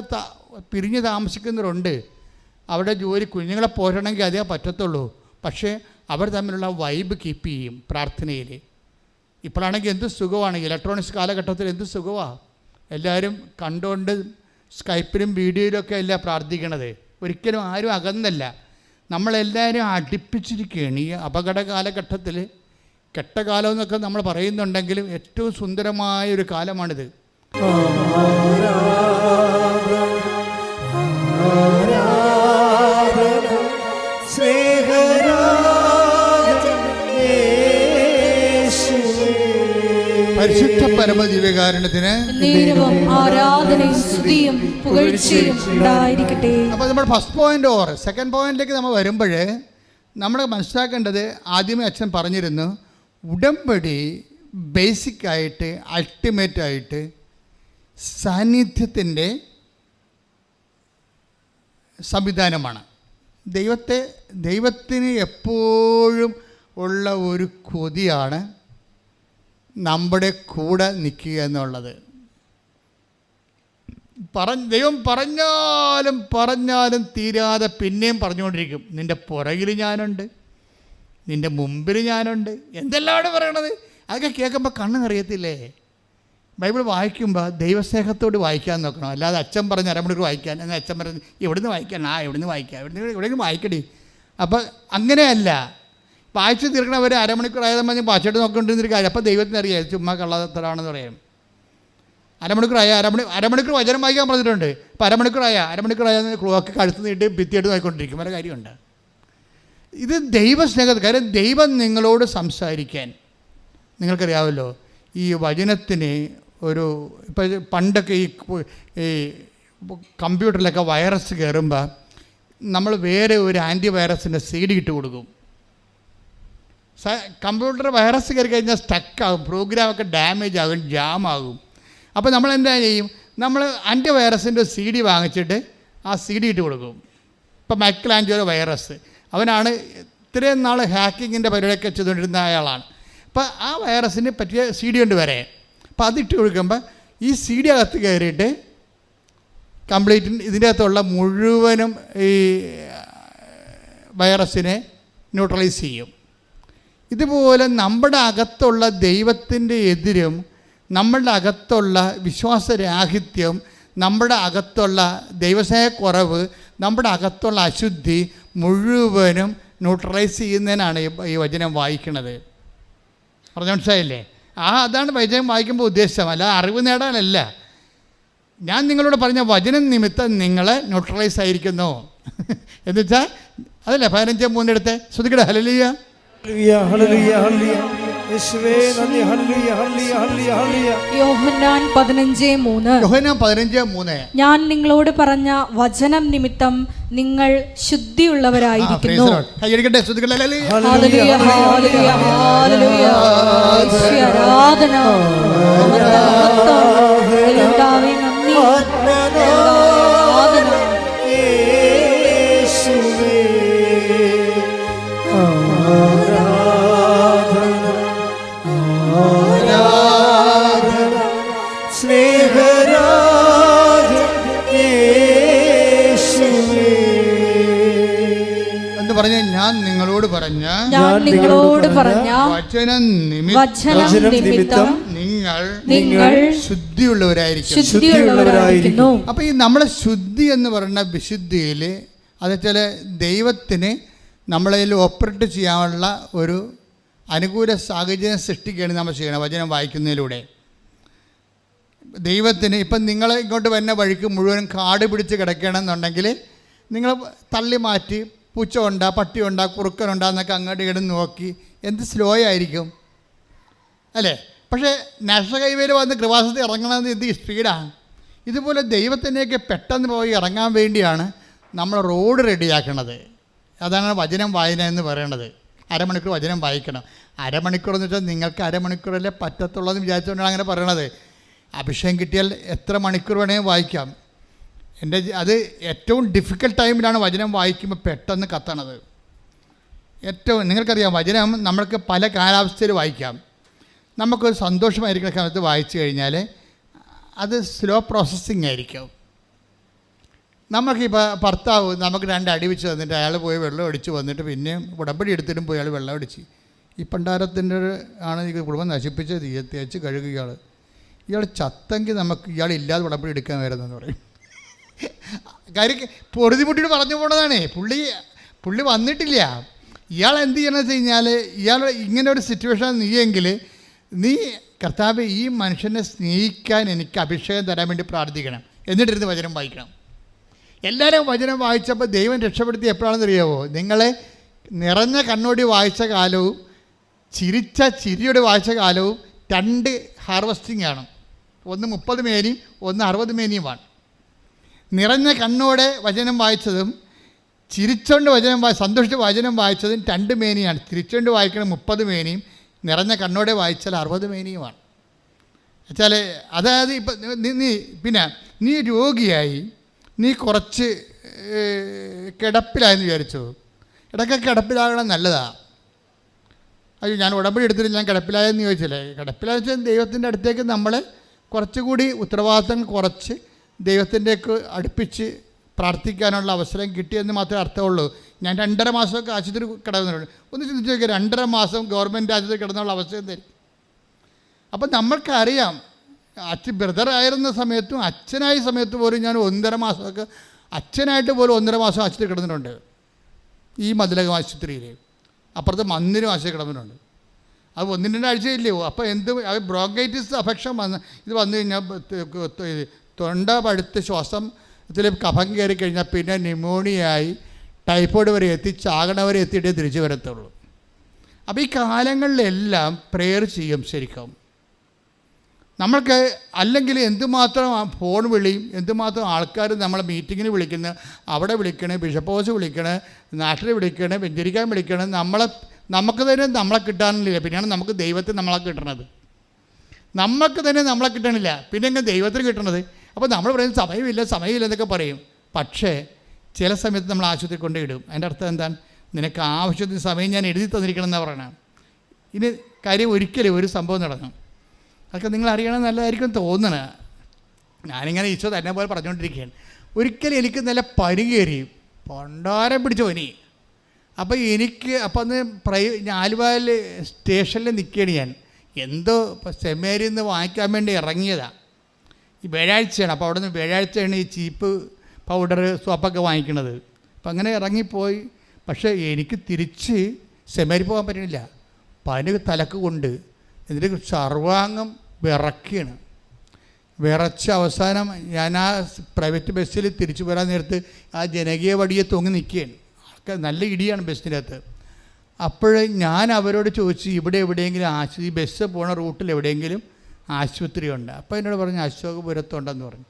Speaker 1: പിരിഞ്ഞ് താമസിക്കുന്നവരുണ്ട്. അവിടെ ജോലി കുഞ്ഞുങ്ങളെ പോരണമെങ്കിൽ അതേ പറ്റത്തുള്ളൂ. പക്ഷേ അവർ തമ്മിലുള്ള വൈബ് കീപ്പ് ചെയ്യും പ്രാർത്ഥനയിൽ ഇപ്പോഴാണെങ്കിൽ എന്ത് സുഖമാണ്? ഇലക്ട്രോണിക്സ് കാലഘട്ടത്തിൽ എന്ത് സുഖമാണ് എല്ലാവരും കണ്ടുകൊണ്ട് സ്കൈപ്പിലും വീഡിയോയിലൊക്കെ അല്ല പ്രാർത്ഥിക്കണത്? ഒരിക്കലും ആരും അകന്നല്ല. നമ്മളെല്ലാവരും അടുപ്പിച്ചിരിക്കുകയാണ് ഈ അപകട കാലഘട്ടത്തിൽ കെട്ടകാലം എന്നൊക്കെ നമ്മൾ പറയുന്നുണ്ടെങ്കിലും ഏറ്റവും സുന്ദരമായ ഒരു കാലമാണിത്. പരിശുദ്ധ
Speaker 2: പുകഴ്ചയും ഉണ്ടായിരിക്കട്ടെ.
Speaker 1: അപ്പോൾ നമ്മൾ ഫസ്റ്റ് പോയിന്റ് ഓർ സെക്കൻഡ് പോയിന്റിലേക്ക് നമ്മൾ വരുമ്പോൾ നമ്മൾ മനസ്സിലാക്കേണ്ടത് ആദ്യമേ അച്ഛൻ പറഞ്ഞിരുന്നു ഉടമ്പടി ബേസിക്കായിട്ട് അൾട്ടിമേറ്റായിട്ട് സാന്നിധ്യത്തിന്റെ സംവിധാനമാണ്. ദൈവത്തെ ദൈവത്തിന് എപ്പോഴും ഉള്ള ഒരു കൊതിയാണ് നമ്മുടെ കൂടെ നിൽക്കുക എന്നുള്ളത്. പറഞ്ഞ ദൈവം പറഞ്ഞാലും പറഞ്ഞാലും തീരാതെ പിന്നെയും പറഞ്ഞുകൊണ്ടിരിക്കും. നിന്റെ പുറകിൽ ഞാനുണ്ട്. നിന്റെ മുമ്പിൽ ഞാനുണ്ട്. എന്തെല്ലാം പറയണത്? അതൊക്കെ കേൾക്കുമ്പോൾ കണ്ണ് നിറയത്തില്ലേ? ബൈബിൾ വായിക്കുമ്പോൾ ദൈവസ്നേഹത്തോട് വായിക്കാൻ നോക്കണം. അല്ലാതെ അച്ഛൻ പറഞ്ഞ് അരമണിക്കൂർ വായിക്കാൻ എന്നാൽ അച്ഛൻ പറഞ്ഞ് എവിടുന്ന് വായിക്കാൻ ആ എവിടുന്ന് വായിക്കാം എവിടുന്ന് എവിടെയെങ്കിലും വായിക്കടി. അപ്പോൾ അങ്ങനെയല്ല. വായിച്ച് തീർക്കണവർ അരമണിക്കൂർ ആയതെന്ന് പറഞ്ഞ് വായിച്ചിട്ട് നോക്കിക്കൊണ്ടിരുന്നൊരു കാര്യം. അപ്പോൾ ദൈവത്തിന് അറിയാം ചുമ്മാ കള്ളത്തരാണെന്ന് പറയും. അരമണിക്കൂറായ അരമണി അരമണിക്കൂർ വചനം വായിക്കാൻ പറഞ്ഞിട്ടുണ്ട്. അപ്പോൾ അരമണിക്കൂറായ അരമണിക്കൂറായ ക്ലോക്ക് കഴുത്ത് നീട്ടി ഭിത്തിയായിട്ട് നോക്കിക്കൊണ്ടിരിക്കും. വരെ കാര്യമുണ്ട്. ഇത് ദൈവസ്നേഹം കാര്യം ദൈവം നിങ്ങളോട് സംസാരിക്കാൻ. നിങ്ങൾക്കറിയാമല്ലോ ഈ വചനത്തിന് ഒരു ഇപ്പം പണ്ടൊക്കെ ഈ ഈ കമ്പ്യൂട്ടറിലൊക്കെ വൈറസ് കയറുമ്പോൾ നമ്മൾ വേറെ ഒരു ആന്റി വൈറസിന്റെ സീഡ് ഇട്ട് കൊടുക്കും. കമ്പ്യൂട്ടർ വൈറസ് കയറി കഴിഞ്ഞാൽ സ്റ്റക്കാകും പ്രോഗ്രാമൊക്കെ ഡാമേജ് ആകും ജാം ആകും. അപ്പോൾ നമ്മൾ എന്താ ചെയ്യും? നമ്മൾ ആന്റി വൈറസിന്റെ സി ഡി വാങ്ങിച്ചിട്ട് ആ സി ഡി ഇട്ട് കൊടുക്കും. ഇപ്പോൾ മൈക്കിലാഞ്ചോരോ വൈറസ്. അവനാണ് ഇത്രയും നാൾ ഹാക്കിങ്ങിന്റെ പരിപാടിയൊക്കെ ചെയ്തുകൊണ്ടിരുന്ന അയാളാണ് അപ്പോൾ ആ വൈറസിന് പറ്റിയ സി ഡി ഉണ്ട് വരെ. അപ്പോൾ അതിട്ട് കൊടുക്കുമ്പോൾ ഈ സി ഡി അകത്ത് കയറിയിട്ട് കംപ്ലീറ്റ് ഇതിന്റെ അകത്തുള്ള മുഴുവനും ഈ വൈറസിനെ ന്യൂട്രലൈസ് ചെയ്യും. ഇതുപോലെ നമ്മുടെ അകത്തുള്ള ദൈവത്തിന്റെ എതിരും നമ്മളുടെ അകത്തുള്ള വിശ്വാസരാഹിത്യം നമ്മുടെ അകത്തുള്ള ദൈവസ്നേഹക്കുറവ് നമ്മുടെ അകത്തുള്ള അശുദ്ധി മുഴുവനും ന്യൂട്രലൈസ് ചെയ്യുന്നതിനാണ് ഈ- വചനം വായിക്കുന്നത്. പറഞ്ഞു മനസ്സിലായില്ലേ? ആ അതാണ് വചനം വായിക്കുമ്പോൾ ഉദ്ദേശം. അല്ല അറിവ് നേടാനല്ല. ഞാൻ നിങ്ങളോട് പറഞ്ഞ വചനം നിമിത്തം നിങ്ങൾ ന്യൂട്രലൈസ് ആയിരിക്കുന്നു. എന്നുവെച്ചാൽ അതല്ലേ പതിനഞ്ച് മൂന്നെടുത്ത് ശ്രദ്ധിക്കട ഹലലിയ
Speaker 3: ഹല്ലേലൂയ, ഹല്ലേലൂയ,
Speaker 2: ഞാൻ നിങ്ങളോട് പറഞ്ഞ വചനം നിമിത്തം നിങ്ങൾ ശുദ്ധിയുള്ളവരായിരിക്കുന്നു.
Speaker 1: കൈയടിക്കട്ടെ ഹല്ലേലൂയ.
Speaker 2: ഹല്ലേലൂയ, ഹല്ലേലൂയ, ഹല്ലേലൂയ. ആരാധന. നന്ദി.
Speaker 1: പറഞ്ഞ ഞാൻ നിങ്ങളോട് പറഞ്ഞ വചനം നിമിത്തം
Speaker 2: വചനം
Speaker 1: നിങ്ങൾ
Speaker 2: നിങ്ങൾ
Speaker 1: ശുദ്ധിയുള്ളവരായിരിക്കും
Speaker 2: ശുദ്ധിയുള്ളവരായിരിക്കുന്നു.
Speaker 1: അപ്പോൾ ഈ നമ്മളെ ശുദ്ധി എന്ന് പറയുന്ന വിശുദ്ധിയിൽ അത് വെച്ചാൽ ദൈവത്തിന് നമ്മളതിൽ ഓപ്പറേറ്റ് ചെയ്യാനുള്ള ഒരു അനുകൂല സാഹചര്യം സൃഷ്ടിക്കുകയാണ് നമ്മൾ ചെയ്യണം വചനം വായിക്കുന്നതിലൂടെ. ദൈവത്തിന് ഇപ്പം നിങ്ങൾ ഇങ്ങോട്ട് വരുന്ന വഴിക്ക് മുഴുവൻ കാട് പിടിച്ച് കിടക്കണമെന്നുണ്ടെങ്കിൽ നിങ്ങൾ തള്ളി മാറ്റി പൂച്ച ഉണ്ടാ പട്ടി ഉണ്ടാ കുറുക്കനുണ്ടാ എന്നൊക്കെ അങ്ങോട്ട് ഇങ്ങോട്ട് നോക്കി. എന്ത് സ്ലോ ആയിരിക്കും? അല്ലേ? പക്ഷേ നാഷണൽ ഹൈവേയിൽ വന്ന് കൃപാസത്തിൽ ഇറങ്ങണമെന്ന് എന്ത് സ്പീഡാണ് ഇതുപോലെ ദൈവത്തിനെയൊക്കെ പെട്ടെന്ന് പോയി ഇറങ്ങാൻ വേണ്ടിയാണ് നമ്മൾ റോഡ് റെഡിയാക്കണത്. അതാണ് വചനം വായന എന്ന് പറയണത്. അരമണിക്കൂർ വചനം വായിക്കണം. അരമണിക്കൂർ എന്ന് വെച്ചാൽ നിങ്ങൾക്ക് അരമണിക്കൂറല്ലേ പറ്റത്തുള്ളൂ എന്ന് വിചാരിച്ചുകൊണ്ടാണ് അങ്ങനെ പറയണത്. അഭിഷേകം കിട്ടിയാൽ എത്ര മണിക്കൂർ വേണമെങ്കിൽ വായിക്കാം. എന്റെ അത് ഏറ്റവും ഡിഫിക്കൽട്ട് ടൈമിലാണ് വചനം വായിക്കുമ്പോൾ പെട്ടെന്ന് കത്തണത്. ഏറ്റവും നിങ്ങൾക്കറിയാം വചനം നമ്മൾക്ക് പല കാലാവസ്ഥയിൽ വായിക്കാം. നമുക്കൊരു സന്തോഷമായിരിക്കുന്ന കാലത്ത് വായിച്ചു കഴിഞ്ഞാൽ അത് സ്ലോ പ്രോസസ്സിങ് ആയിരിക്കും. നമുക്കിപ്പോൾ ഭർത്താവ് നമുക്ക് രണ്ട് അടി വെച്ച് തന്നിട്ട് അയാൾ പോയി വെള്ളം അടിച്ച് വന്നിട്ട് പിന്നെ ഉടമ്പടി എടുത്തിട്ടും പോയി അയാൾ വെള്ളം അടിച്ച് ഈ പണ്ടാരത്തിന്റെ ആണ് ഈ കുടുംബം നശിപ്പിച്ച് തേച്ച് കഴുകുക ഇയാൾ ചത്തെങ്കിൽ നമുക്ക് ഇയാൾ ഇല്ലാതെ ഉടമ്പടി എടുക്കാൻ വരുന്നതെന്ന് പറയും. കാര്യം പൊറുതിമുട്ടിട്ട് പറഞ്ഞു പോണതാണേ. പുള്ളി പുള്ളി വന്നിട്ടില്ല. ഇയാൾ എന്ത് ചെയ്യണമെന്ന് വെച്ച് കഴിഞ്ഞാൽ ഇയാൾ ഇങ്ങനെ ഒരു സിറ്റുവേഷൻ നീയെങ്കിൽ നീ കർത്താവ് ഈ മനുഷ്യനെ സ്നേഹിക്കാൻ എനിക്ക് അഭിഷേകം തരാൻ വേണ്ടി പ്രാർത്ഥിക്കണം. എന്നിട്ടിരുന്ന് വചനം വായിക്കണം. എല്ലാവരും വചനം വായിച്ചപ്പോൾ ദൈവം രക്ഷപ്പെടുത്തി എപ്പോഴാണെന്ന് അറിയാവോ? നിങ്ങളെ നിറഞ്ഞ കണ്ണോടി വായിച്ച കാലവും ചിരിച്ച ചിരിയോടെ വായിച്ച കാലവും രണ്ട് ഹാർവസ്റ്റിംഗ് ആണ്. ഒന്ന് മുപ്പത് മേനിയും ഒന്ന് അറുപത് മേനിയുമാണ്. നിറഞ്ഞ കണ്ണോടെ വചനം വായിച്ചതും ചിരിച്ചോണ്ട് വചനം വായി സന്തോഷിച്ച് വചനം വായിച്ചതും രണ്ട് മേനിയാണ്. ചിരിച്ചോണ്ട് വായിക്കണ മുപ്പത് മേനിയും നിറഞ്ഞ കണ്ണോടെ വായിച്ചാൽ അറുപത് മേനിയുമാണ്. വെച്ചാൽ അതായത് ഇപ്പം നീ പിന്നെ നീ രോഗിയായി നീ കുറച്ച് കിടപ്പിലായെന്ന് വിചാരിച്ചു. ഇടയ്ക്ക് കിടപ്പിലാകണം നല്ലതാണ് അയ്യോ ഞാൻ ഉടമ്പടി എടുത്തിട്ട് ഞാൻ കിടപ്പിലായെന്ന് ചോദിച്ചില്ലേ? കിടപ്പിലായെന്ന് വെച്ചാൽ ദൈവത്തിന്റെ അടുത്തേക്ക് നമ്മൾ കുറച്ചുകൂടി ഉത്തരവാദിത്തങ്ങൾ കുറച്ച് ദൈവത്തിന്റെക്ക് അടുപ്പിച്ച് പ്രാർത്ഥിക്കാനുള്ള അവസരം കിട്ടിയെന്ന് മാത്രമേ അർത്ഥമുള്ളൂ. ഞാൻ രണ്ടര മാസമൊക്കെ ആശുപത്രി കിടന്നിട്ടുണ്ട്. ഒന്ന് ചിന്തിച്ച് നോക്കിയാൽ രണ്ടര മാസം ഗവൺമെന്റ് ആശുപത്രി കിടന്നുള്ള അവസ്ഥ തരും അപ്പം നമ്മൾക്കറിയാം അച്ഛൻ ബ്രദറായിരുന്ന സമയത്തും അച്ഛനായ സമയത്ത് പോലും ഞാൻ ഒന്നര മാസമൊക്കെ അച്ഛനായിട്ട് പോലും ഒന്നര മാസം ആശുപത്രി കിടന്നിട്ടുണ്ട്. ഈ മതിലകം ആശുപത്രിയിൽ. അപ്പുറത്ത് മന്ദിരം ആശുപത്രി കിടന്നിട്ടുണ്ട്. അത് ഒന്നിന്റെ ആഴ്ചയില്ലയോ അപ്പോൾ എന്ത് ബ്രോങ്കൈറ്റിസ് അഫക്ഷൻ വന്ന് ഇത് വന്നു കഴിഞ്ഞാൽ തൊണ്ട പഴുത്ത് ശ്വാസം ഇതിൽ കഫം കയറി കഴിഞ്ഞാൽ പിന്നെ ന്യൂമോണിയായി ടൈഫോയിഡ് വരെ എത്തി ചാകണ വരെ എത്തിയിട്ടേ തിരിച്ചു വരത്തുള്ളൂ. അപ്പോൾ ഈ കാലങ്ങളിലെല്ലാം പ്രെയർ ചെയ്യും ശരിക്കും. നമ്മൾക്ക് അല്ലെങ്കിൽ എന്തുമാത്രം ഫോൺ വിളിയും എന്തുമാത്രം ആൾക്കാർ നമ്മളെ മീറ്റിങ്ങിന് വിളിക്കുന്നത് അവിടെ വിളിക്കണേ ബിഷപ്പ് ഹൗസ് വിളിക്കണേ നാട്ടിൽ വിളിക്കണേ വെഞ്ചരിക്കാൻ വിളിക്കണേ നമ്മളെ നമുക്ക് തന്നെ നമ്മളെ കിട്ടാനില്ല. പിന്നെയാണ് നമുക്ക് ദൈവത്തെ നമ്മളെ കിട്ടണത്. നമുക്ക് തന്നെ നമ്മളെ കിട്ടണില്ല. പിന്നെ എങ്ങനെ ദൈവത്തിന് കിട്ടണത്? അപ്പോൾ നമ്മൾ പറയും സമയമില്ല സമയമില്ല എന്നൊക്കെ പറയും. പക്ഷേ ചില സമയത്ത് നമ്മൾ ആശുപത്രി കൊണ്ടിടും അതിന്റെ അർത്ഥം എന്താണ്? നിനക്ക് ആവശ്യത്തിന് സമയം ഞാൻ എഴുതി തന്നിരിക്കണം എന്നാണ് പറയണം. ഇനി കാര്യം ഒരിക്കലും ഒരു സംഭവം നടന്നു. അതൊക്കെ നിങ്ങൾ അറിയണം നല്ലതായിരിക്കും തോന്നണ. ഞാനിങ്ങനെ ഈശോ തന്നെ പോലെ പറഞ്ഞുകൊണ്ടിരിക്കുകയാണ്. ഒരിക്കലും എനിക്ക് നല്ല പനി കയറി. പൊണ്ടാരം പിടിച്ച പനി. അപ്പോൾ എനിക്ക് അപ്പം അന്ന് പ്രൈ ആലുവയിൽ സ്റ്റേഷനിൽ നിൽക്കുകയാണ് ഞാൻ. എന്തോ സെമേരിന്ന് വാങ്ങിക്കാൻ വേണ്ടി ഇറങ്ങിയതാണ് വ്യാഴാഴ്ചയാണ് അപ്പോൾ അവിടെ നിന്ന് വ്യാഴാഴ്ചയാണ് ഈ ചീപ്പ് പൗഡർ സോപ്പൊക്കെ വാങ്ങിക്കണത്. അപ്പം അങ്ങനെ ഇറങ്ങിപ്പോയി. പക്ഷേ എനിക്ക് തിരിച്ച് സെമേരി പോകാൻ പറ്റണില്ല. പനി തലക്ക് കൊണ്ട് എന്നിട്ട് സർവാംഗം വിറക്കുകയാണ് വിറച്ച് അവസാനം ഞാൻ ആ പ്രൈവറ്റ് ബസ്സിൽ തിരിച്ചു വരാൻ നേരത്ത് ആ ജനകീയ വടിയെ തൊങ്ങി നിൽക്കുകയാണ്. ഒക്കെ നല്ല ഇടിയാണ് ബസ്സിന്റെ അകത്ത്. അപ്പോൾ ഞാൻ അവരോട് ചോദിച്ചു ഇവിടെ എവിടെയെങ്കിലും ആശു ഈ ബസ് പോണ റൂട്ടിൽ എവിടെയെങ്കിലും ആശുപത്രി ഉണ്ട് അപ്പോൾ എന്നോട് പറഞ്ഞു അശോകപുരത്തുണ്ടെന്ന് പറഞ്ഞു.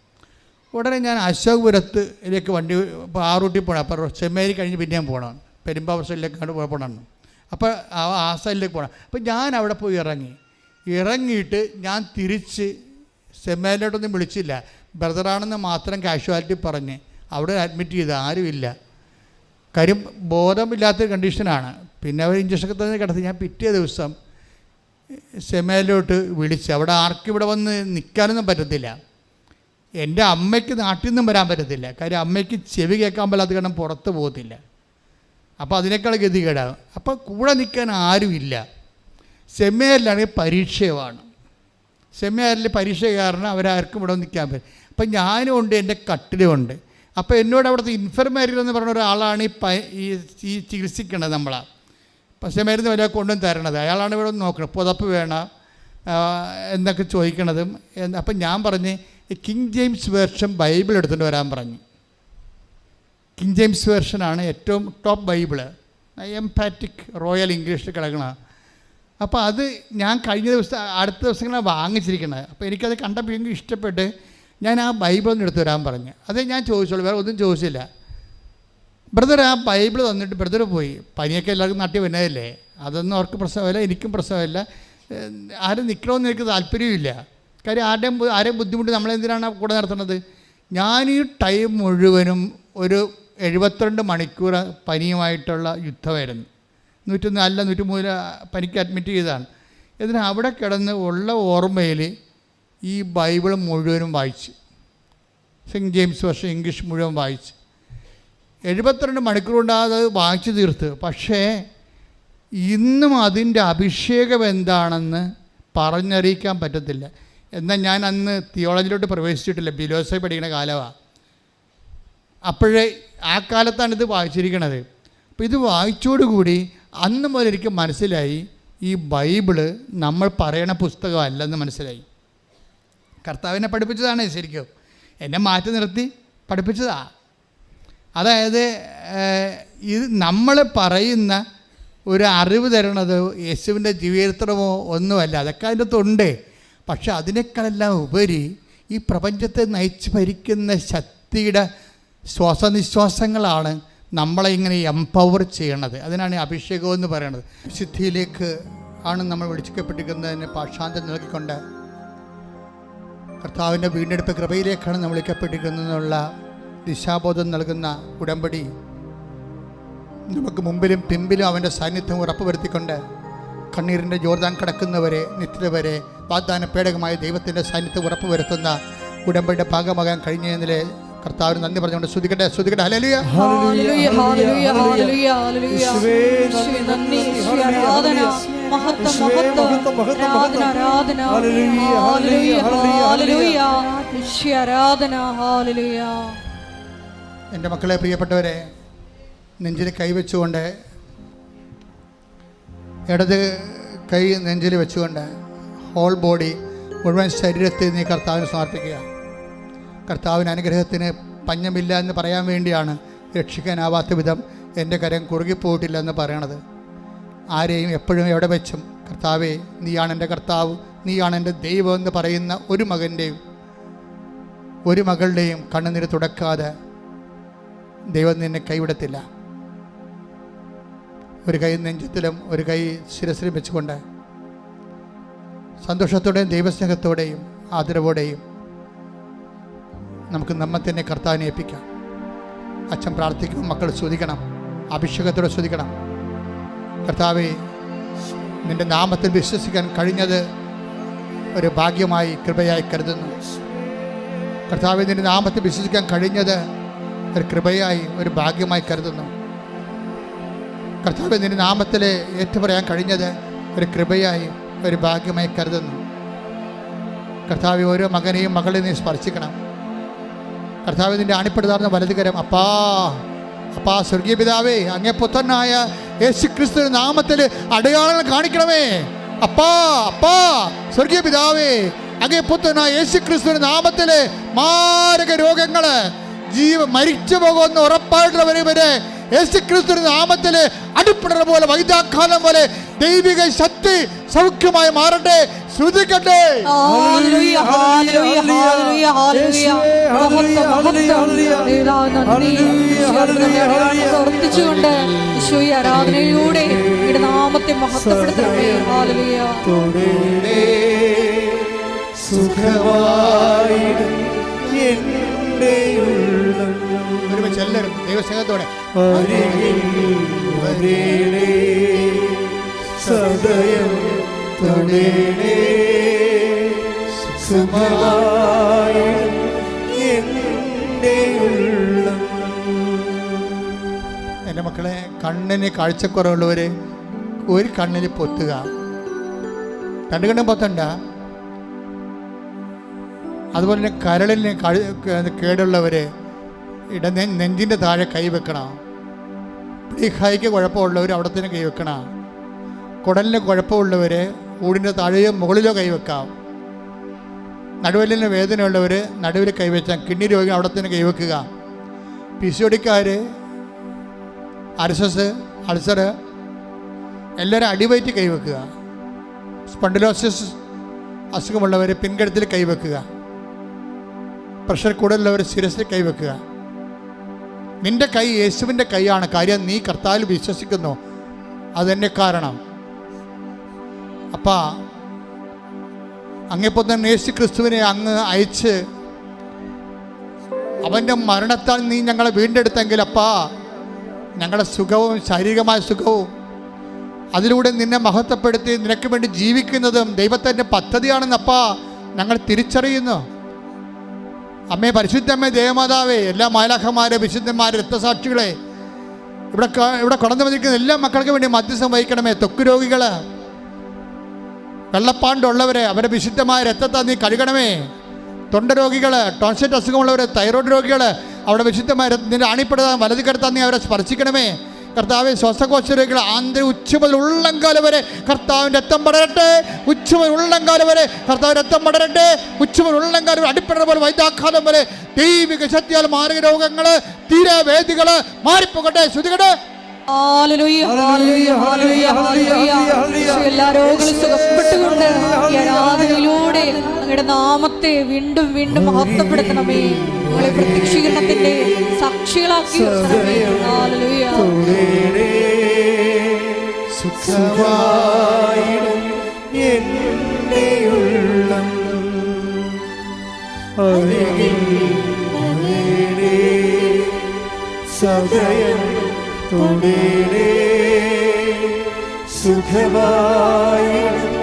Speaker 1: ഉടനെ ഞാൻ അശോകപുരത്തിലേക്ക് വണ്ടി ഇപ്പോൾ ആ റൂട്ടിൽ പോകണം അപ്പോൾ ചെമ്മേരി കഴിഞ്ഞ് പിന്നെയും പോകണം പെരുമ്പാവൂർ കണ്ട് പോകണം അപ്പോൾ ആ ആ സൈഡിലേക്ക് പോകണം അപ്പോൾ ഞാൻ അവിടെ പോയി ഇറങ്ങി. ഇറങ്ങിയിട്ട് ഞാൻ തിരിച്ച് സെമ്മേലിലോട്ടൊന്നും വിളിച്ചില്ല. ബ്രദറാണെന്ന് മാത്രം കാഷ്വാലിറ്റി പറഞ്ഞ് അവിടെ അഡ്മിറ്റ് ചെയ്ത് ആരുമില്ല. കാര്യം ബോധമില്ലാത്തൊരു കണ്ടീഷനാണ്. പിന്നെ അവർ ഇഞ്ചക്ഷനൊക്കെ തന്നെ കിടത്തി. ഞാൻ പിറ്റേ ദിവസം സെമേലോട്ട് വിളിച്ച് അവിടെ ആർക്കും ഇവിടെ വന്ന് നിൽക്കാനൊന്നും പറ്റത്തില്ല. എന്റെ അമ്മയ്ക്ക് നാട്ടിൽ നിന്നും വരാൻ പറ്റത്തില്ല. കാര്യം അമ്മയ്ക്ക് ചെവി കേൾക്കാൻ പറ്റാത്ത കാരണം പുറത്ത് പോകത്തില്ല. അപ്പോൾ അതിനേക്കാൾ ഗതികേടാകും അപ്പോൾ കൂടെ നിൽക്കാൻ ആരുമില്ല സെമിനാറിലാണെങ്കിൽ പരീക്ഷയുമാണ്. സെമിനാറിൽ പരീക്ഷ കാരണം അവരാർക്കും ഇവിടെ നിൽക്കാൻ പറ്റും അപ്പം ഞാനും ഉണ്ട് എന്റെ കട്ടിലും ഉണ്ട് അപ്പോൾ എന്നോട് അവിടുത്തെ ഇൻഫർമേറ്റർ എന്ന് പറഞ്ഞ ഒരാളാണ് ഈ ഈ ചികിത്സിക്കേണ്ടത് നമ്മളെ. പക്ഷേ മരുന്ന് വരെ കൊണ്ടും തരണത്. അയാളാണ് ഇവിടെ നോക്കണം പുതപ്പ് വേണം എന്നൊക്കെ ചോദിക്കണതും അപ്പം ഞാൻ പറഞ്ഞ് കിങ് ജെയിംസ് വേർഷൻ ബൈബിൾ എടുത്തുകൊണ്ട് വരാൻ പറഞ്ഞു. കിങ് ജെയിംസ് വേർഷനാണ് ഏറ്റവും ടോപ്പ് ബൈബിൾ എംപാറ്റിക് റോയൽ ഇംഗ്ലീഷിൽ കിടക്കണ. അപ്പോൾ അത് ഞാൻ കഴിഞ്ഞ ദിവസം അടുത്ത ദിവസങ്ങളാണ് വാങ്ങിച്ചിരിക്കുന്നത് അപ്പോൾ എനിക്കത് കണ്ടപ്പോൾ എനിക്ക് ഇഷ്ടപ്പെട്ട് ഞാൻ ആ ബൈബിൾ ഒന്ന് എടുത്തു വരാൻ പറഞ്ഞു. അതേ ഞാൻ ചോദിച്ചോളൂ. വേറെ ഒന്നും ചോദിച്ചില്ല. ബ്രദർ ആ ബൈബിൾ തന്നിട്ട് ബ്രദർ പോയി. പനിയൊക്കെ എല്ലാവർക്കും നാട്ടിൽ വരുന്നതല്ലേ അതൊന്നും അവർക്ക് പ്രശ്നമില്ല എനിക്കും പ്രശ്നമില്ല. ആരും നിൽക്കണമെന്ന് എനിക്ക് താല്പര്യമില്ല കാര്യം ആരുടെയും ആരെയും ബുദ്ധിമുട്ട് നമ്മളെന്തിനാണ് കൂടെ നടത്തുന്നത്? ഞാൻ ഈ ടൈം മുഴുവനും ഒരു എഴുപത്തിരണ്ട് മണിക്കൂർ പനിയുമായിട്ടുള്ള യുദ്ധമായിരുന്നു. നൂറ്റി അല്ല നൂറ്റി പനിക്ക് അഡ്മിറ്റ് ചെയ്തതാണ്. ഇതിന് അവിടെ കിടന്ന് ഉള്ള ഓർമ്മയിൽ ഈ ബൈബിൾ മുഴുവനും വായിച്ച്. സെന്റ് ജെയിംസ് വർഷം ഇംഗ്ലീഷ് മുഴുവൻ വായിച്ച്. എഴുപത്തിരണ്ട് മണിക്കൂർ കൊണ്ട് അത് വായിച്ചു തീർത്ത്. പക്ഷേ ഇന്നും അതിന്റെ അഭിഷേകം എന്താണെന്ന് പറഞ്ഞറിയിക്കാൻ പറ്റത്തില്ല. എന്നാൽ ഞാൻ അന്ന് തിയോളജിയിലോട്ട് പ്രവേശിച്ചിട്ടില്ല. ബിലോസഫി പഠിക്കുന്ന കാലമാണ് അപ്പോഴേ ആ കാലത്താണ് ഇത് വായിച്ചിരിക്കണത്. അപ്പോൾ ഇത് വായിച്ചോടുകൂടി അന്ന് മുതൽ എനിക്ക് മനസ്സിലായി ഈ ബൈബിൾ നമ്മൾ പറയണ പുസ്തകമല്ലെന്ന് മനസ്സിലായി. കർത്താവിനെ പഠിപ്പിച്ചതാണ് ശരിക്കും. എന്നെ മാറ്റി നിർത്തി പഠിപ്പിച്ചതാ. അതായത് ഇത് നമ്മൾ പറയുന്ന ഒരു അറിവ് തരണത് യേശുവിന്റെ ജീവിതമോ ഒന്നുമല്ല. അതൊക്കെ അതിന്റെ തൊണ്ട്. പക്ഷെ അതിനേക്കാളെല്ലാം ഉപരി ഈ പ്രപഞ്ചത്തെ നയിച്ച് ഭരിക്കുന്ന ശക്തിയുടെ ശ്വാസനിശ്വാസങ്ങളാണ് നമ്മളെ ഇങ്ങനെ എംപവർ ചെയ്യണത്. അതിനാണ് അഭിഷേകം എന്ന് പറയുന്നത്. ശുദ്ധിയിലേക്ക് ആണ് നമ്മൾ വിളിക്കപ്പെട്ടിരിക്കുന്നതിന് പാഷാന്തം നൽകിക്കൊണ്ട് കർത്താവിന്റെ വീണ്ടെടുപ്പ് കൃപയിലേക്കാണ് നമ്മൾ വിളിക്കപ്പെട്ടിരിക്കുന്നതെന്നുള്ള ദിശാബോധം നൽകുന്ന ഉടമ്പടി നമുക്ക് മുമ്പിലും പിമ്പിലും അവന്റെ സാന്നിധ്യം ഉറപ്പുവരുത്തിക്കൊണ്ട് കണ്ണീരിന്റെ ജോർദാൻ കടക്കുന്നവരെ നിത്യവരെ വാഗ്ദാന പേടകമായ ദൈവത്തിന്റെ സാന്നിധ്യം ഉറപ്പുവരുത്തുന്ന ഉടമ്പടിയുടെ ഭാഗമാകാൻ കഴിഞ്ഞതിലെ കർത്താവ് നന്ദി പറഞ്ഞുകൊണ്ട് ശ്രുതിക്കട്ടെ ശ്രുതിക്കട്ടെ ഹല്ലേലൂയ.
Speaker 2: ഹല്ലേലൂയ, ഹല്ലേലൂയ, ഹല്ലേലൂയ, ഹല്ലേലൂയ.
Speaker 3: യേശുവേ,
Speaker 2: യേശുവേ, നന്ദി, യേശുവേ,
Speaker 3: ഹല്ലേലൂയ,
Speaker 2: ആരാധന, ആരാധന. ആരാധന.
Speaker 1: എന്റെ മക്കളെ പ്രിയപ്പെട്ടവരെ നെഞ്ചിൽ കൈവച്ചുകൊണ്ട് ഇടത് കൈ നെഞ്ചിൽ വെച്ചുകൊണ്ട് ഹോൾ ബോഡി മുഴുവൻ ശരീരത്തിൽ നീ കർത്താവിന് സമർപ്പിക്കുക. കർത്താവിന് അനുഗ്രഹത്തിന് പഞ്ഞമില്ല എന്ന് പറയാൻ വേണ്ടിയാണ് രക്ഷിക്കാനാവാത്ത വിധം എന്റെ കരം കുറുകിപ്പോയിട്ടില്ല എന്ന് പറയണത്. ആരെയും എപ്പോഴും എവിടെ വെച്ചും കർത്താവേ നീയാണ് എന്റെ കർത്താവ് നീയാണ് എന്റെ ദൈവം എന്ന് പറയുന്ന ഒരു മകന്റെയും ഒരു മകളുടെയും കണ്ണുനീര് തുടക്കാതെ ദൈവം നിന്നെ കൈവിടത്തില്ല. ഒരു കൈ നെഞ്ചത്തിലും ഒരു കൈ ശിരസിലും വെച്ചുകൊണ്ട് സന്തോഷത്തോടെയും ദൈവസ്നേഹത്തോടെയും ആദരവോടെയും നമുക്ക് നമ്മെ തന്നെ കർത്താവിനെ ഏൽപ്പിക്കാം. അച്ഛൻ പ്രാർത്ഥിക്കും മക്കൾ ശ്രദ്ധിക്കണം അഭിഷേകത്തോടെ ശ്രദ്ധിക്കണം കർത്താവെ നിന്റെ നാമത്തിൽ വിശ്വസിക്കാൻ കഴിഞ്ഞത് ഒരു ഭാഗ്യമായി കൃപയായി കരുതുന്നു. കർത്താവെ നിന്റെ നാമത്തിൽ വിശ്വസിക്കാൻ കഴിഞ്ഞത് ഒരു കൃപയായി ഒരു ഭാഗ്യമായി കരുതുന്നു. കർത്താവ് നിന്റെ നാമത്തിൽ ഏറ്റുപറയാൻ കഴിഞ്ഞത് ഒരു കൃപയായി ഒരു ഭാഗ്യമായി കരുതുന്നു. കർത്താവ് ഓരോ മകനെയും മകളെയും നീ സ്പർശിക്കണം. കർത്താവ് നിന്റെ അണിപ്പെടുതാർന്ന വലതുകരം അപ്പാ അപ്പാ സ്വർഗീയ പിതാവേ അങ്ങേ പുത്രനായ യേശു ക്രിസ്തു നാമത്തിൽ അടയാളങ്ങൾ കാണിക്കണമേ. അപ്പാ അപ്പാ സ്വർഗീയ പിതാവേ അങ്ങേ പുത്രനായ യേശു ക്രിസ്തു നാമത്തിൽ മാരക രോഗങ്ങൾ ജീവ മരിച്ചു പോകുന്ന ഉറപ്പായിട്ടുള്ളവരെ വരെ യേശു ക്രിസ്തുവിന്റെ നാമത്തിൽ അടിപ്പിടുന്ന പോലെ വൈദ്യാഖാനം പോലെ ദൈവിക ശക്തി സൗഖ്യമായി മാറട്ടെ. ശ്രുതിക്കട്ടെ
Speaker 2: പ്രവർത്തിച്ചുകൊണ്ട് ആരാധനയിലൂടെ ഇവിടെ നാമത്തെ മഹത്വപ്പെടുത്തണമേ.
Speaker 3: എന്റെ ഉള്ളം
Speaker 1: ഒരുമിച്ച് എല്ലാവരും ദൈവസ്നേഹത്തോടെ.
Speaker 3: സദയം
Speaker 1: എന്റെ മക്കളെ കണ്ണിന് കാഴ്ചക്കുറവുള്ളവർ ഒരു കണ്ണിൽ പൊത്തുക. രണ്ട് കണ്ണും പൊത്തണ്ട. അതുപോലെ തന്നെ കരളിന് കേടുള്ളവര് ഇട നെഞ്ചിന്റെ താഴെ കൈവെക്കണം ഹൈക്ക് കുഴപ്പമുള്ളവർ അവിടെ തന്നെ കൈവെക്കണം കുടലിന് കുഴപ്പമുള്ളവർ ഊടിന്റെ താഴെയോ മുകളിലോ കൈവെക്കാം നടുവലിന് വേദനയുള്ളവർ നടുവിൽ കൈവച്ചാൽ കിഡ്നി രോഗികൾ അവിടെ തന്നെ കൈവെക്കുക പി സി അർസസ് അൾസർ എല്ലാവരും അടിവയറ്റ് കൈവെക്കുക സ്പണ്ടിലോസിസ് അസുഖമുള്ളവർ പിൻകഴുത്തിൽ കൈവെക്കുക പ്രഷർ കൂടുതലുള്ളവർ ശിരസിൽ കൈവെക്കുക നിന്റെ കൈ യേശുവിന്റെ കൈയാണ്. കാര്യം നീ കർത്താവിൽ വിശ്വസിക്കുന്നു. അതെന്നെ കാരണം. അപ്പാ അങ്ങേപ്പോൾ തന്നെ യേശു ക്രിസ്തുവിനെ അങ്ങ് അയച്ച് അവന്റെ മരണത്താൽ നീ ഞങ്ങളെ വീണ്ടെടുത്തെങ്കിൽ അപ്പാ ഞങ്ങളുടെ സുഖവും ശാരീരികമായ സുഖവും അതിലൂടെ നിന്നെ മഹത്വപ്പെടുത്തി നിനക്ക് വേണ്ടി ജീവിക്കുന്നതും ദൈവത്തിന്റെ പദ്ധതിയാണെന്നപ്പാ ഞങ്ങൾ തിരിച്ചറിയുന്നു. അമ്മേ പരിശുദ്ധമ്മേ ദേവമാതാവേ എല്ലാ മാലാഖമാരെ വിശുദ്ധന്മാരെ രക്തസാക്ഷികളെ ഇവിടെ ഇവിടെ കടന്നു വന്നിരിക്കുന്ന എല്ലാ മക്കൾക്കും വേണ്ടി മധ്യസ്ഥം വഹിക്കണമേ ത്വക്ക് രോഗികൾ വെള്ളപ്പാണ്ടുള്ളവരെ അവരെ വിശുദ്ധമായ രക്തത്താൽ നീ കഴുകണമേ. തൊണ്ട രോഗികൾ ടോൺസെറ്റ് അസുഖമുള്ളവർ തൈറോയ്ഡ് രോഗികൾ അവിടെ വിശുദ്ധമായ നിന്റെ അണിപ്പെടുത്താൻ വലതു കിടത്താൻ നീ അവരെ സ്പർശിക്കണമേ. കർത്താവ് ശ്വാസകോശ രോഗികൾ ആന്തര ഉച്ച മുതൽ വരെ കർത്താവിന്റെ രക്തം പടരട്ടെ. ഉച്ച ഉള്ളങ്കാല ഉള്ളംകാലം വരെ കർത്താവ് രക്തം പടരട്ടെ. ഉച്ച ഉള്ളങ്കാല ഉള്ളംകാലം വരെ അടിപ്പെടുന്ന പോലെ വൈദ്യാഘാതം വരെ ദൈവിക ശക്തിയാൽ മാരക രോഗങ്ങൾ തീരവേദികൾ മാറിപ്പോകട്ടെ. ശ്രുതികട്ടെ
Speaker 2: എല്ലാ രോഗങ്ങളും സുഖപ്പെട്ടുകൊണ്ട് ഈ ആരാധനയിലൂടെ അങ്ങയുടെ നാമത്തെ വീണ്ടും വീണ്ടും മഹത്വപ്പെടുത്തണമേ. നമ്മളെ പ്രത്യക്ഷീകരണത്തിന്റെ സാക്ഷികളാക്കി
Speaker 3: സുഖമായിടും സദയം തൊടേണേ സുഖമായിടും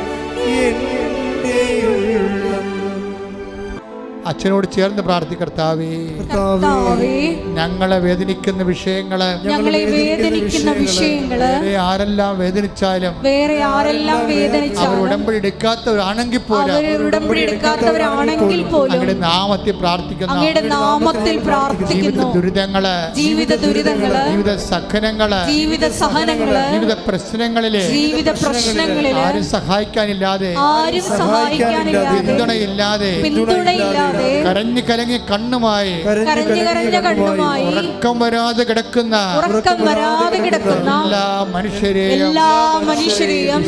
Speaker 1: അച്ഛനോട് ചേർന്ന് പ്രാർത്ഥിക്കർത്താവേ
Speaker 2: കർത്താവേ
Speaker 1: ഞങ്ങളെ വേദനിക്കുന്ന വിഷയങ്ങൾ
Speaker 2: ഞങ്ങളെ വേദനിക്കുന്ന
Speaker 1: വിഷയങ്ങൾ ആരെല്ലാം വേദനിച്ചാലും
Speaker 2: വേറെ ആരെല്ലാം
Speaker 1: അവർ
Speaker 2: വേദനിച്ചാലും
Speaker 1: ഉടമ്പടി എടുക്കാത്തവരാണെങ്കിൽ പോലും
Speaker 2: ഉടമ്പടി എടുക്കാത്തവരാണെങ്കിൽ പോലും
Speaker 1: അങ്ങയുടെ നാമത്തിൽ പ്രാർത്ഥിക്കുന്ന
Speaker 2: അങ്ങയുടെ നാമത്തിൽ
Speaker 1: ജീവിത
Speaker 2: പ്രാർത്ഥിക്കുന്നു.
Speaker 1: ദുരിതങ്ങൾ
Speaker 2: ജീവിത ദുരിതങ്ങൾ
Speaker 1: ജീവിത സഹനങ്ങൾ
Speaker 2: ജീവിത സഹനങ്ങൾ
Speaker 1: ജീവിത പ്രശ്നങ്ങളിൽ
Speaker 2: ജീവിത പ്രശ്നങ്ങളിൽ
Speaker 1: ആരും സഹായിക്കാനില്ലാതെ
Speaker 2: ആരും സഹായിക്കാനില്ലാതെ
Speaker 1: പിന്തുണയില്ലാതെ
Speaker 2: പിന്തുണയില്ലാതെ
Speaker 1: കരഞ്ഞു കലങ്ങി കണ്ണുമായി
Speaker 2: കരഞ്ഞു കരഞ്ഞ കണ്ണുമായി
Speaker 1: ഉറക്കം വരാതെ കിടക്കുന്ന
Speaker 2: ഉറക്കം വരാതെ കിടക്കുന്ന
Speaker 1: എല്ലാ മനുഷ്യരെയും
Speaker 2: എല്ലാ മനുഷ്യരെയും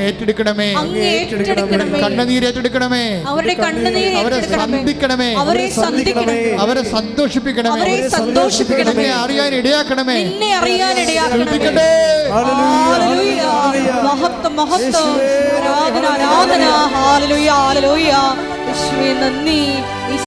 Speaker 1: ഏറ്റെടുക്കണമേ. കണ്ണുനീര് ഏറ്റെടുക്കണമേ.
Speaker 2: അവരുടെ കണ്ണുനീര്
Speaker 1: അവരെ സന്ധിക്കണമേ.
Speaker 2: അവരെ സന്ധിക്കണമേ.
Speaker 1: അവരെ സന്തോഷിപ്പിക്കണമേ.
Speaker 2: അവരെ സന്തോഷിപ്പിക്കണമേ.
Speaker 1: അറിയാൻ ഇടയാക്കണമേ.
Speaker 2: നിന്നെ അറിയാൻ
Speaker 1: ഇടയാക്കണമേ.
Speaker 2: ഹല്ലേലൂയ. മഹത്വം മഹത്വം. ആരാധന ആരാധന. ഹാലലുയ ഹാലലുയ യേശുവേ നന്ദി